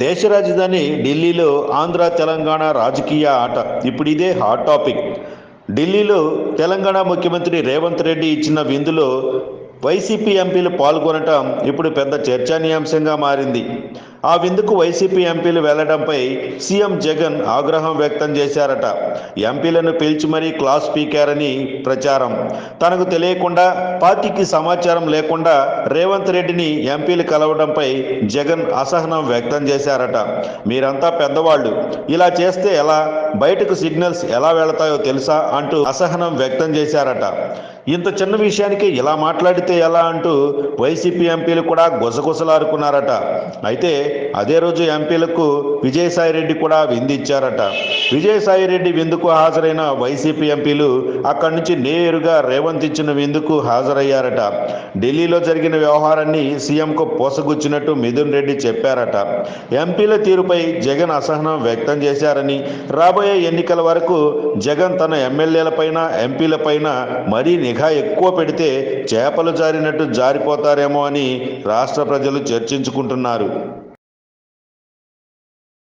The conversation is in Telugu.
దేశ రాజధాని ఢిల్లీలో ఆంధ్ర తెలంగాణ రాజకీయ ఆట. ఇప్పుడు ఇదే హాట్ టాపిక్ ఢిల్లీలో తెలంగాణ ముఖ్యమంత్రి రేవంత్ రెడ్డి ఇచ్చిన విందులో వైసీపీ ఎంపీలు పాల్గొనటం ఇప్పుడు పెద్ద చర్చానీయాంశంగా మారింది. ఆ విందుకు వైసీపీ ఎంపీలు వెళ్ళడంపై సీఎం జగన్ ఆగ్రహం వ్యక్తం చేశారట. ఎంపీలను పిలిచి మరీ క్లాస్ పీకారని ప్రచారం. తనకు తెలియకుండా పార్టీకి సమాచారం లేకుండా రేవంత్ రెడ్డిని ఎంపీలు కలవడంపై జగన్ అసహనం వ్యక్తం చేశారట. మీరంతా పెద్దవాళ్ళు. ఇలా చేస్తే ఎలా? బయటకు సిగ్నల్స్ ఎలా వెళతాయో తెలుసా? అంటూ అసహనం వ్యక్తం చేశారట. ఇంత చిన్న విషయానికి ఇలా మాట్లాడితే ఎలా అంటూ వైసీపీ ఎంపీలు కూడా గుసగుసలారుకున్నారట అయితే అదే రోజు ఎంపీలకు విజయసాయిరెడ్డి కూడా విందిచ్చారట విజయసాయిరెడ్డి విందుకు హాజరైన వైసీపీ ఎంపీలు అక్కడి నుంచి నేరుగా రేవంత్ ఇచ్చిన విందుకు హాజరయ్యారట. ఢిల్లీలో జరిగిన వ్యవహారాన్ని సీఎంకు పోసగుచ్చినట్టు మిథున్ రెడ్డి చెప్పారట. ఎంపీల తీరుపై జగన్ అసహనం వ్యక్తం చేశారని రాబోయే ఎన్నికల వరకు జగన్ తన ఎమ్మెల్యేలపైన ఎంపీలపైన మరీ నిఘా ఎక్కువ పెడితే చేపలు జారినట్టు జారిపోతారేమో అని రాష్ట్ర ప్రజలు చర్చించుకుంటున్నారు.